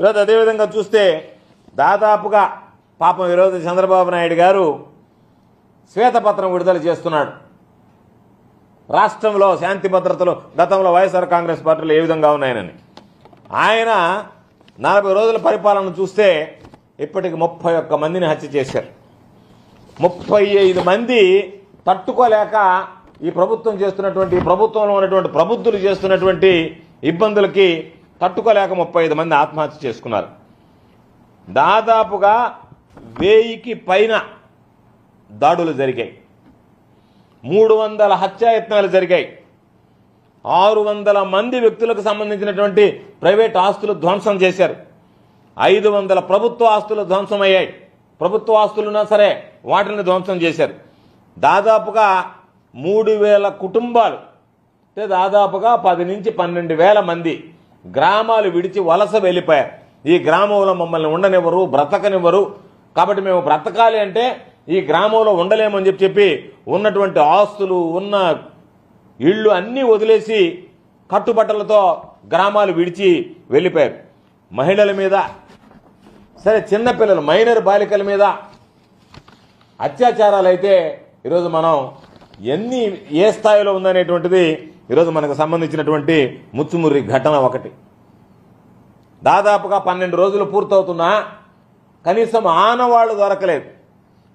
ఈరోజు అదేవిధంగా చూస్తే దాదాపుగా పాపం ఈరోజు చంద్రబాబు నాయుడు గారు శ్వేతపత్రం విడుదల చేస్తున్నాడు. రాష్ట్రంలో శాంతి భద్రతలు గతంలో వైఎస్ఆర్ కాంగ్రెస్ పార్టీలు ఏ విధంగా ఉన్నాయనని. ఆయన నలభై రోజుల పరిపాలన చూస్తే ఇప్పటికి ముప్పై ఒక్క మందిని హత్య చేశారు. ముప్పై ఐదు మంది తట్టుకోలేక ఈ ప్రభుత్వం చేస్తున్నటువంటి ఈ ప్రభుత్వంలో ఉన్నటువంటి ప్రబుద్ధులు చేస్తున్నటువంటి ఇబ్బందులకి తట్టుకోలేక ముప్పై ఐదు మంది ఆత్మహత్య చేసుకున్నారు. దాదాపుగా వెయ్యికి పైన దాడులు జరిగాయి. మూడు వందల హత్యాయత్నాలు జరిగాయి. ఆరు వందల మంది వ్యక్తులకు సంబంధించినటువంటి ప్రైవేట్ ఆస్తులు ధ్వంసం చేశారు. ఐదు వందల ప్రభుత్వ ఆస్తులు ధ్వంసం అయ్యాయి ప్రభుత్వ ఆస్తులున్నా సరే వాటిని ధ్వంసం చేశారు. దాదాపుగా మూడు వేల కుటుంబాలు అంటే దాదాపుగా పది నుంచి పన్నెండు వేల మంది గ్రామాలు విడిచి వలస వెళ్ళిపోయారు. ఈ గ్రామంలో మమ్మల్ని ఉండనివ్వరు బ్రతకనివ్వరు. కాబట్టి మేము బ్రతకాలి అంటే ఈ గ్రామంలో ఉండలేమని చెప్పి చెప్పి ఉన్నటువంటి ఆస్తులు ఉన్న ఇళ్ళు అన్నీ వదిలేసి కట్టుబట్టలతో గ్రామాలు విడిచి వెళ్ళిపోయారు. మహిళల మీద సరే చిన్నపిల్లలు మైనర్ బాలికల మీద అత్యాచారాలు అయితే ఈరోజు మనం ఎన్ని ఏ స్థాయిలో ఉందనేటువంటిది ఈరోజు మనకు సంబంధించినటువంటి ముచ్చుముర్రి ఘటన ఒకటి. దాదాపుగా పన్నెండు రోజులు పూర్తవుతున్నా కనీసం ఆనవాళ్ళు దొరకలేదు.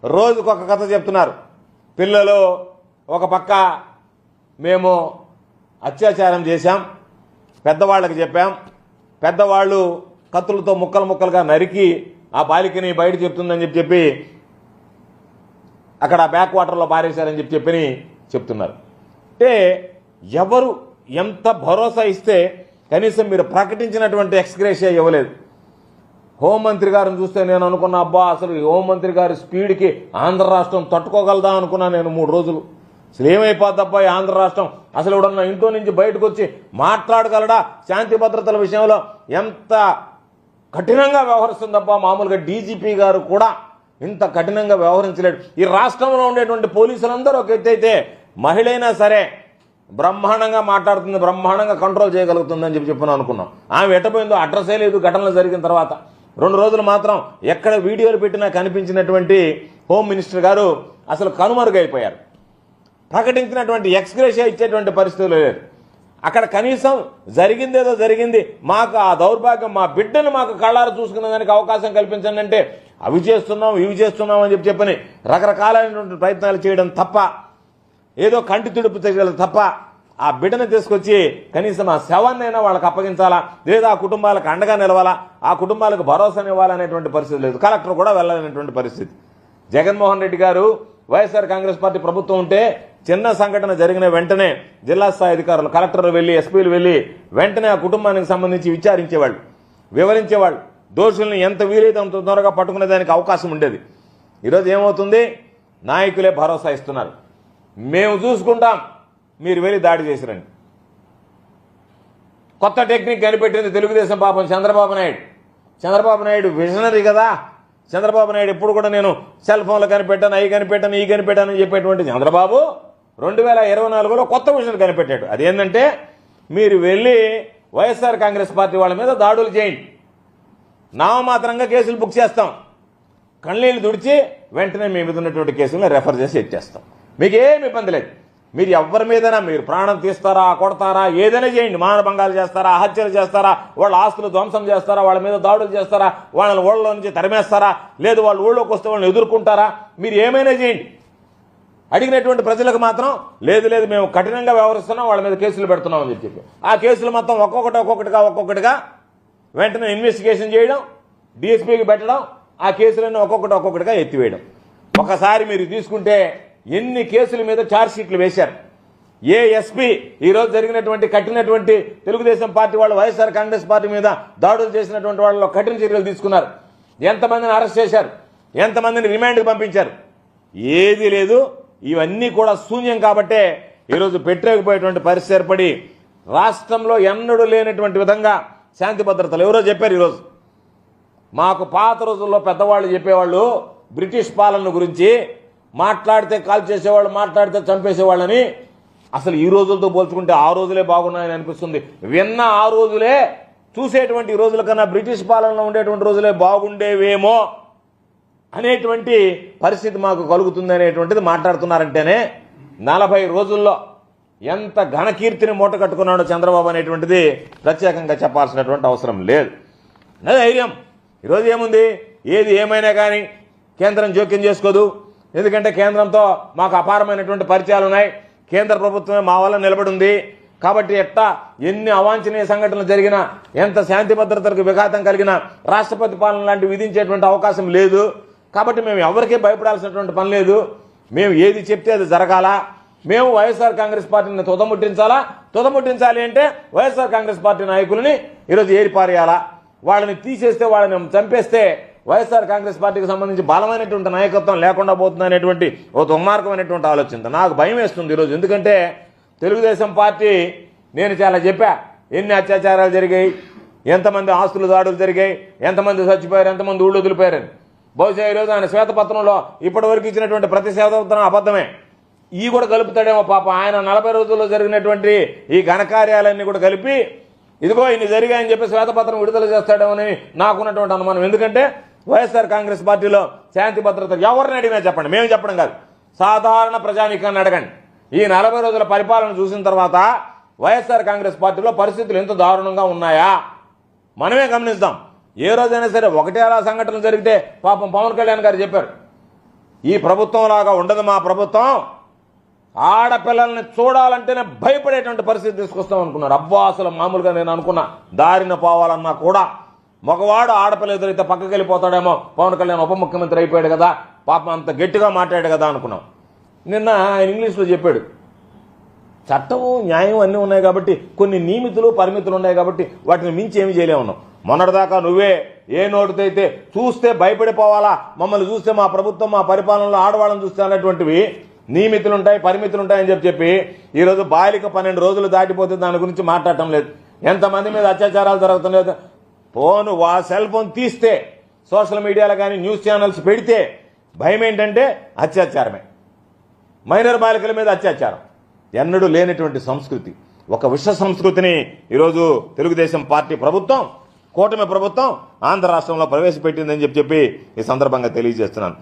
రోజుకొక కథ చెప్తున్నారు. పిల్లలు ఒక పక్క మేము అత్యాచారం చేశాం పెద్దవాళ్ళకి చెప్పాం. పెద్దవాళ్ళు కత్తులతో ముక్కలు ముక్కలుగా నరికి ఆ బాలికని బయట చెప్తుందని చెప్పి చెప్పి అక్కడ బ్యాక్ వాటర్లో పారేశారని చెప్పి చెప్పని చెప్తున్నారు. అంటే ఎవరు ఎంత భరోసా ఇస్తే కనీసం మీరు ప్రకటించినటువంటి ఎక్స్గ్రేషియా ఇవ్వలేదు. హోంమంత్రి గారిని చూస్తే నేను అనుకున్న అబ్బా అసలు ఈ హోంమంత్రి గారి స్పీడ్కి ఆంధ్ర రాష్ట్రం తట్టుకోగలదా అనుకున్నా నేను మూడు రోజులు. అసలు ఏమైపోద్దబ్బా ఈ ఆంధ్ర రాష్ట్రం? అసలు ఇవిడన్న ఇంట్లో నుంచి బయటకు వచ్చి మాట్లాడగలడా? శాంతి భద్రతల విషయంలో ఎంత కఠినంగా వ్యవహరిస్తుందబ్బా మామూలుగా డీజీపీ గారు కూడా ఇంత కఠినంగా వ్యవహరించలేడు. ఈ రాష్ట్రంలో ఉండేటువంటి పోలీసులందరూ ఒక ఎత్తైతే మహిళైనా సరే బ్రహ్మాండంగా మాట్లాడుతుంది బ్రహ్మాండంగా కంట్రోల్ చేయగలుగుతుందని చెప్పి చెప్పని అనుకున్నాం. ఆమె ఎట్టపోయిందో అడ్రస్సే లేదు ఘటనలు జరిగిన తర్వాత. రెండు రోజులు మాత్రం ఎక్కడ వీడియోలు పెట్టినా కనిపించినటువంటి హోమ్ మినిస్టర్ గారు అసలు కనుమరుగైపోయారు. ప్రకటించినటువంటి ఎక్స్గ్రేషియా ఇచ్చేటువంటి పరిస్థితులు లేదు. అక్కడ కనీసం జరిగిందేదో జరిగింది మాకు ఆ దౌర్భాగ్యం మా బిడ్డను మాకు కళ్ళారు చూసుకునే దానికి అవకాశం కల్పించండి అంటే అవి చేస్తున్నాం ఇవి చేస్తున్నాం అని చెప్పి చెప్పని రకరకాలైనటువంటి ప్రయత్నాలు చేయడం తప్ప ఏదో కంటి తుడుపు చర్యలు తప్ప ఆ బిడ్డను తీసుకొచ్చి కనీసం ఆ శవాన్నైనా వాళ్ళకి అప్పగించాలా? లేదా ఆ కుటుంబాలకు అండగా నిలవాలా? ఆ కుటుంబాలకు భరోసానివ్వాలనేటువంటి పరిస్థితి లేదు. కలెక్టర్ కూడా వెళ్ళాలనేటువంటి పరిస్థితి. జగన్మోహన్ రెడ్డి గారు వైఎస్ఆర్ కాంగ్రెస్ పార్టీ ప్రభుత్వం ఉంటే చిన్న సంఘటన జరిగిన వెంటనే జిల్లా స్థాయి అధికారులు కలెక్టర్లు వెళ్ళి ఎస్పీలు వెళ్ళి వెంటనే ఆ కుటుంబానికి సంబంధించి విచారించేవాళ్ళు వివరించేవాళ్ళు. దోషుల్ని ఎంత వీలైతే అంత త్వరగా పట్టుకునే దానికి అవకాశం ఉండేది. ఈరోజు ఏమవుతుంది? నాయకులే భరోసా ఇస్తున్నారు. మేము చూసుకుంటాం. మీరు వెళ్ళి దాడి చేసిరండి. కొత్త టెక్నిక్ కనిపెట్టింది తెలుగుదేశం పాపం చంద్రబాబు నాయుడు. చంద్రబాబు నాయుడు విజనరీ కదా. చంద్రబాబు నాయుడు ఎప్పుడు కూడా నేను సెల్ ఫోన్లో కనిపెట్టాను అవి కనిపెట్టాను ఈ కనిపెట్టాను అని చెప్పేటువంటి చంద్రబాబు రెండు వేల ఇరవై నాలుగులో కొత్త విషయం కనిపెట్టాడు. అదేంటంటే మీరు వెళ్ళి వైఎస్ఆర్ కాంగ్రెస్ పార్టీ వాళ్ళ మీద దాడులు చేయండి. నామమాత్రంగా కేసులు బుక్ చేస్తాం. కళ్ళీళ్ళు తుడిచి వెంటనే మీ మీద ఉన్నటువంటి కేసులను రెఫర్ చేసి ఇచ్చేస్తాం మీకేమి ఇబ్బంది లేదు. మీరు ఎవరి మీదైనా మీరు ప్రాణం తీస్తారా కొడతారా ఏదైనా చేయండి. మానభంగాలు చేస్తారా హత్యలు చేస్తారా వాళ్ళ ఆస్తులు ధ్వంసం చేస్తారా వాళ్ళ మీద దాడులు చేస్తారా వాళ్ళని ఊళ్ళో నుంచి తరిమేస్తారా లేదు వాళ్ళు ఊళ్ళోకి వస్తే వాళ్ళని ఎదుర్కొంటారా? మీరు ఏమైనా చేయండి. అడిగినటువంటి ప్రజలకు మాత్రం లేదు లేదు మేము కఠినంగా వ్యవహరిస్తున్నాం వాళ్ళ మీద కేసులు పెడుతున్నాం అని చెప్పి. ఆ కేసులు మొత్తం ఒక్కొక్కటి ఒక్కొక్కటిగా ఒక్కొక్కటిగా వెంటనే ఇన్వెస్టిగేషన్ చేయడం డిఎస్పీకి పెట్టడం ఆ కేసులన్నీ ఒక్కొక్కటి ఒక్కొక్కటిగా ఎత్తివేయడం. ఒకసారి మీరు తీసుకుంటే ఎన్ని కేసుల మీద ఛార్జ్షీట్లు వేశారు? ఏ ఎస్పీ ఈరోజు జరిగినటువంటి కఠినటువంటి తెలుగుదేశం పార్టీ వాళ్ళు వైఎస్ఆర్ కాంగ్రెస్ పార్టీ మీద దాడులు చేసినటువంటి వాళ్ళలో కఠిన చర్యలు తీసుకున్నారు. ఎంతమందిని అరెస్ట్ చేశారు? ఎంతమందిని రిమాండ్కి పంపించారు? ఏది లేదు. ఇవన్నీ కూడా శూన్యం కాబట్టే ఈరోజు పెట్టలేకపోయేటువంటి పరిస్థితి ఏర్పడి రాష్ట్రంలో ఎన్నడూ లేనటువంటి విధంగా శాంతి భద్రతలు ఎవరో చెప్పారు ఈరోజు. మాకు పాత రోజుల్లో పెద్దవాళ్ళు చెప్పేవాళ్ళు బ్రిటిష్ పాలన గురించి మాట్లాడితే కాల్ చేసేవాళ్ళు మాట్లాడితే చంపేసేవాళ్ళని అసలు ఈ రోజులతో పోల్చుకుంటే ఆ రోజులే బాగున్నాయని అనిపిస్తుంది. విన్న ఆ రోజులే చూసేటువంటి రోజుల కన్నా బ్రిటిష్ పాలనలో ఉండేటువంటి రోజులే బాగుండేవేమో అనేటువంటి పరిస్థితి మాకు కలుగుతుంది అనేటువంటిది మాట్లాడుతున్నారంటేనే నలభై రోజుల్లో ఎంత ఘనకీర్తిని మూట కట్టుకున్నాడో చంద్రబాబు అనేటువంటిది ప్రత్యేకంగా చెప్పాల్సినటువంటి అవసరం లేదు. ధైర్యం. ఈరోజు ఏముంది? ఏది ఏమైనా కానీ కేంద్రం జోక్యం చేసుకోదు. ఎందుకంటే కేంద్రంతో మాకు అపారమైనటువంటి పరిచయాలు ఉన్నాయి. కేంద్ర ప్రభుత్వమే మా వల్ల నిలబడింది. కాబట్టి ఎట్టా ఎన్ని అవాంఛనీయ సంఘటనలు జరిగినా ఎంత శాంతి భద్రతలకు విఘాతం కలిగినా రాష్ట్రపతి పాలన లాంటివి విధించేటువంటి అవకాశం లేదు. కాబట్టి మేము ఎవరికీ భయపడాల్సినటువంటి పని లేదు. మేము ఏది చెప్తే అది జరగాల? మేము వైఎస్ఆర్ కాంగ్రెస్ పార్టీని తుదముట్టించాలా? తుదముట్టించాలి అంటే వైఎస్ఆర్ కాంగ్రెస్ పార్టీ నాయకులని ఈరోజు ఏరిపారేయాలా? వాళ్ళని తీసేస్తే వాళ్ళని చంపేస్తే వైఎస్ఆర్ కాంగ్రెస్ పార్టీకి సంబంధించి బలమైనటువంటి నాయకత్వం లేకుండా పోతుంది అనేటువంటి ఒక దుర్మార్గమైనటువంటి ఆలోచన. నాకు భయం వేస్తుంది ఈరోజు. ఎందుకంటే తెలుగుదేశం పార్టీ నేను చాలా చెప్పా ఎన్ని అత్యాచారాలు జరిగాయి ఎంతమంది ఆస్తులు దాడులు జరిగాయి ఎంతమంది చచ్చిపోయారు ఎంతమంది ఊళ్ళు వదిలిపోయారని. బహుశా ఈరోజు ఆయన శ్వేతపత్రంలో ఇప్పటివరకు ఇచ్చినటువంటి ప్రతి శ్వేతపత్రం అబద్ధమే. ఈ కూడా కలుపుతాడేమో పాప. ఆయన నలభై రోజుల్లో జరిగినటువంటి ఈ ఘనకార్యాలన్నీ కూడా కలిపి ఇదిగో ఇన్ని జరిగాయని చెప్పి శ్వేతపత్రం విడుదల చేస్తాడేమని నాకున్నటువంటి అనుమానం. ఎందుకంటే వైఎస్ఆర్ కాంగ్రెస్ పార్టీలో శాంతి భద్రత ఎవరిని అడిగినా చెప్పండి. మేము చెప్పడం కాదు. సాధారణ ప్రజానీకాన్ని అడగండి. ఈ నలభై రోజుల పరిపాలన చూసిన తర్వాత వైఎస్ఆర్ కాంగ్రెస్ పార్టీలో పరిస్థితులు ఎంత దారుణంగా ఉన్నాయా? మనమే గమనిస్తాం. ఏ రోజైనా సరే ఒకటే అలా సంఘటనలు జరిగితే పాపం పవన్ కళ్యాణ్ గారు చెప్పారు. ఈ ప్రభుత్వం లాగా ఉండదు మా ప్రభుత్వం. ఆడపిల్లల్ని చూడాలంటేనే భయపడేటువంటి పరిస్థితి తీసుకొస్తాం అనుకున్నారు. అబ్బా అసలు మామూలుగా నేను అనుకున్నా. దారిన పోవాలన్నా కూడా మగవాడు ఆడపిల్ల ఎదురైతే పక్కకి వెళ్ళిపోతాడేమో పవన్ కళ్యాణ్ ఉప ముఖ్యమంత్రి అయిపోయాడు కదా పాపం అంత గట్టిగా మాట్లాడాడు కదా అనుకున్నాం. నిన్న ఆయన ఇంగ్లీష్లో చెప్పాడు చట్టము న్యాయం అన్నీ ఉన్నాయి కాబట్టి కొన్ని నియమితులు పరిమితులు ఉన్నాయి కాబట్టి వాటిని మించి ఏమి చేయలేమున్నాం మొన్నటిదాకా నువ్వే ఏ నోటితో అయితే చూస్తే భయపడిపోవాలా మమ్మల్ని చూస్తే మా ప్రభుత్వం మా పరిపాలనలో ఆడవాళ్ళని చూస్తే అన్నటువంటివి నియమితులు ఉంటాయి పరిమితులు ఉంటాయని చెప్పి చెప్పి ఈరోజు బాలిక పన్నెండు రోజులు దాటిపోతే దాని గురించి మాట్లాడటం లేదు. ఎంతమంది మీద అత్యాచారాలు జరుగుతున్నాయి ఫోన్ వా సెల్ ఫోన్ తీస్తే సోషల్ మీడియాలో కానీ న్యూస్ ఛానల్స్ పెడితే భయం ఏంటంటే అత్యాచారమే. మైనర్ బాలికల మీద అత్యాచారం. ఎన్నడూ లేనటువంటి సంస్కృతి. ఒక విశ్వ సంస్కృతిని ఈరోజు తెలుగుదేశం పార్టీ ప్రభుత్వం కూటమి ప్రభుత్వం ఆంధ్ర రాష్ట్రంలో ప్రవేశపెట్టిందని చెప్పి చెప్పి ఈ సందర్భంగా తెలియజేస్తున్నాను.